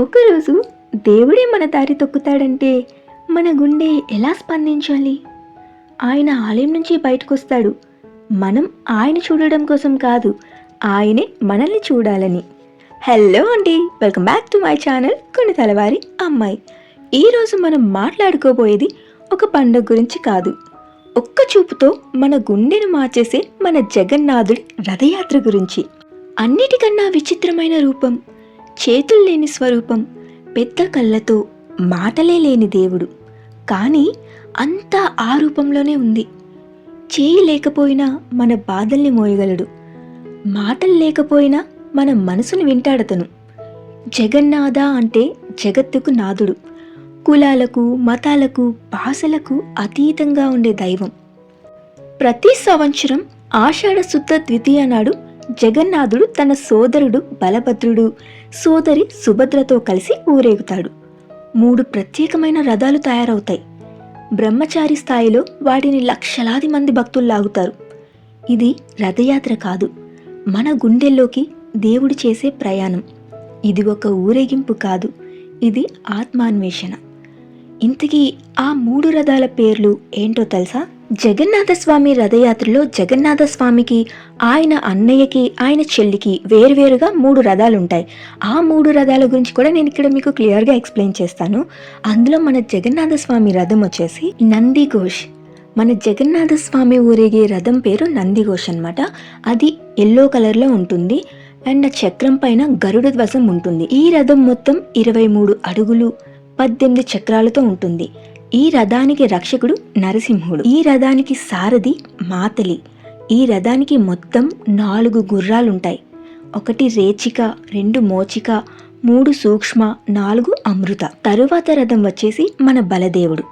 ఒకరోజు దేవుడే మన దారి తొక్కుతాడంటే మన గుండె ఎలా స్పందించాలి? ఆయన ఆలయం నుంచి బయటకు వస్తాడు మనం ఆయన చూడడం కోసం కాదు ఆయనే మనల్ని చూడాలని. హలో అండి welcome back to my channel కొన్ని తలవారి అమ్మాయి. ఈరోజు మనం మాట్లాడుకోబోయేది ఒక పండుగ గురించి కాదు. ఒక్క చూపుతో మన గుండెను మార్చేసే మన జగన్నాథుడి రథయాత్ర గురించి. అన్నిటికన్నా విచిత్రమైన రూపం. చేతులు లేని స్వరూపం పెద్ద కళ్ళతో మాటలే లేని దేవుడు. కానీ అంతా ఆ రూపంలోనే ఉంది. చేయి లేకపోయినా మన బాధల్ని మోయగలడు. మాటలు లేకపోయినా మన మనసును వింటాడతను. జగన్నాథ అంటే జగత్తుకు నాథుడు కులాలకు మతాలకు భాషలకు అతీతంగా ఉండే దైవం. ప్రతి సంవత్సరం ఆషాఢ శుద్ధ ద్వితీయ నాడు జగన్నాథుడు తన సోదరుడు బలభద్రుడు. సోదరి సుభద్రతో కలిసి ఊరేగుతాడు. మూడు ప్రత్యేకమైన రథాలు తయారవుతాయి. బ్రహ్మచారి స్థాయిలో వాటిని లక్షలాది మంది భక్తులు లాగుతారు. ఇది రథయాత్ర కాదు. మన గుండెల్లోకి దేవుడు చేసే ప్రయాణం. ఇది ఒక ఊరేగింపు కాదు. ఇది ఆత్మాన్వేషణ. ఇంతకీ ఆ మూడు రథాల పేర్లు ఏంటో తెలుసా? జగన్నాథస్వామి రథయాత్రలో జగన్నాథస్వామికి ఆయన అన్నయ్యకి ఆయన చెల్లికి వేరువేరుగా మూడు రథాలు ఉంటాయి ఆ మూడు రథాల గురించి కూడా నేను ఇక్కడ మీకు క్లియర్గా ఎక్స్ప్లెయిన్ చేస్తాను. అందులో మన జగన్నాథస్వామి రథం వచ్చేసి నందిఘోష్ మన జగన్నాథస్వామి ఊరేగే రథం పేరు నందిఘోష్ అనమాట అది ఎల్లో కలర్లో ఉంటుంది. అండ్ ఆ చక్రం పైన గరుడ ధ్వజం ఉంటుంది. ఈ రథం మొత్తం ఇరవై మూడు అడుగులు పద్దెనిమిది చక్రాలతో ఉంటుంది. ఈ రథానికి రక్షకుడు నరసింహుడు. ఈ రథానికి సారథి మాతలి. ఈ రథానికి మొత్తం నాలుగు గుర్రాలుంటాయి. ఒకటి రేచిక రెండు మోచిక మూడు సూక్ష్మ నాలుగు అమృత. తరువాత రథం వచ్చేసి మన బలదేవుడు.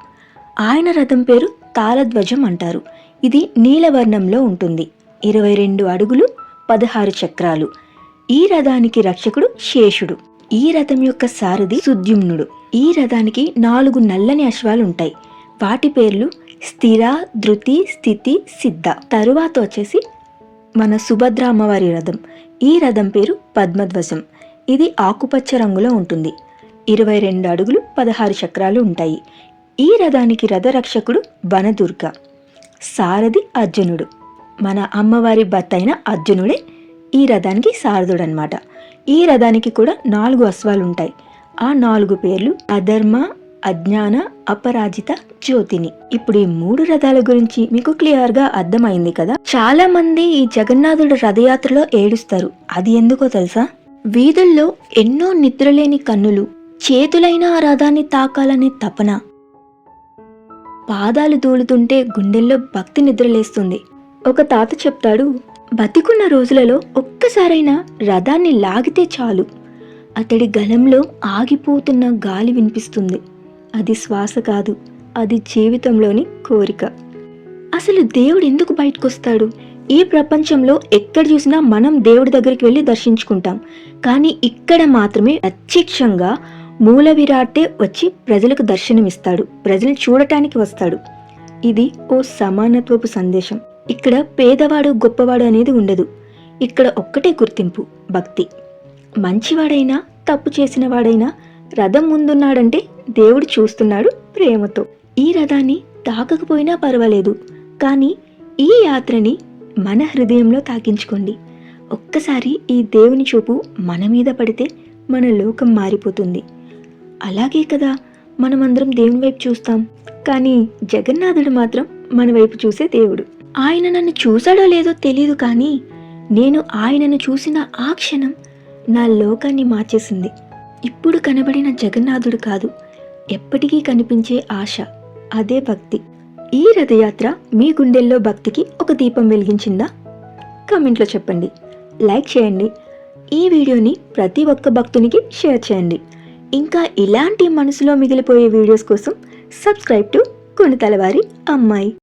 ఆయన రథం పేరు తాళధ్వజం అంటారు. ఇది నీలవర్ణంలో ఉంటుంది. ఇరవై రెండు అడుగులు పదహారు చక్రాలు. ఈ రథానికి రక్షకుడు శేషుడు. ఈ రథం యొక్క సారథి సుద్యుమ్నుడు. ఈ రథానికి నాలుగు నల్లని అశ్వాలు ఉంటాయి వాటి పేర్లు స్థిర ధృతి స్థితి సిద్ధ. తరువాత వచ్చేసి మన సుభద్ర అమ్మవారి రథం. ఈ రథం పేరు పద్మధ్వజం. ఇది ఆకుపచ్చ రంగులో ఉంటుంది. ఇరవై రెండు అడుగులు పదహారు చక్రాలు ఉంటాయి. ఈ రథానికి రథరక్షకుడు వనదుర్గ. సారథి అర్జునుడు. మన అమ్మవారి భర్త అయిన అర్జునుడే ఈ రథానికి సారథుడనమాట ఈ రథానికి కూడా నాలుగు అశ్వాలు ఉంటాయి ఆ నాలుగు పేర్లు అధర్మ అజ్ఞాన అపరాజిత జ్యోతిని. ఇప్పుడు ఈ మూడు రథాల గురించి మీకు క్లియర్గా అర్థమైంది కదా? చాలా మంది ఈ జగన్నాథుడు రథయాత్రలో ఏడుస్తారు. అది ఎందుకో తెలుసా? వీధుల్లో ఎన్నో నిద్రలేని కన్నులు చేతులైన ఆ రథాన్ని తాకాలనే తపన. పాదాలు దూలుతుంటే గుండెల్లో భక్తి నిద్రలేస్తుంది. ఒక తాత చెప్తాడు బతికున్న రోజులలో ఒక్కసారైనా రథాన్ని లాగితే చాలు. అతడి గలంలో ఆగిపోతున్న గాలి వినిపిస్తుంది. అది శ్వాస కాదు అది జీవితంలోని కోరిక. అసలు దేవుడు ఎందుకు బయటకొస్తాడు? ఈ ప్రపంచంలో ఎక్కడ చూసినా మనం దేవుడి దగ్గరికి వెళ్ళి దర్శించుకుంటాం. కానీ ఇక్కడ మాత్రమే ప్రత్యక్షంగా మూల విరాటే వచ్చి ప్రజలకు దర్శనమిస్తాడు. ప్రజలు చూడటానికి వస్తాడు. ఇది ఓ సమానత్వపు సందేశం. ఇక్కడ పేదవాడు గొప్పవాడు అనేది ఉండదు. ఇక్కడ ఒక్కటే గుర్తింపు భక్తి. మంచివాడైనా తప్పు చేసిన వాడైనా రథం ముందున్నాడంటే దేవుడు చూస్తున్నాడు ప్రేమతో. ఈ రథాన్ని తాకకపోయినా పర్వాలేదు కానీ ఈ యాత్రని మన హృదయంలో తాకించుకోండి. ఒక్కసారి ఈ దేవుని చూపు మన మీద పడితే మన లోకం మారిపోతుంది. అలాగే కదా మనమందరం దేవుని వైపు చూస్తాం కానీ జగన్నాథుడు మాత్రం మన వైపు చూసే దేవుడు. ఆయన నన్ను చూశాడో లేదో తెలియదు కానీ నేను ఆయనను చూసిన ఆ క్షణం నా లోకాన్ని మార్చేసింది. ఇప్పుడు కనబడిన జగన్నాథుడు కాదు ఎప్పటికీ కనిపించే ఆశ అదే భక్తి. ఈ రథయాత్ర మీ గుండెల్లో భక్తికి ఒక దీపం వెలిగించిందా? కమెంట్లో చెప్పండి. లైక్ చేయండి. ఈ వీడియోని ప్రతి ఒక్క భక్తునికి షేర్ చేయండి. ఇంకా ఇలాంటి మనసులో మిగిలిపోయే వీడియోస్ కోసం సబ్స్క్రైబ్ టు కొనుతలవారి అమ్మాయి.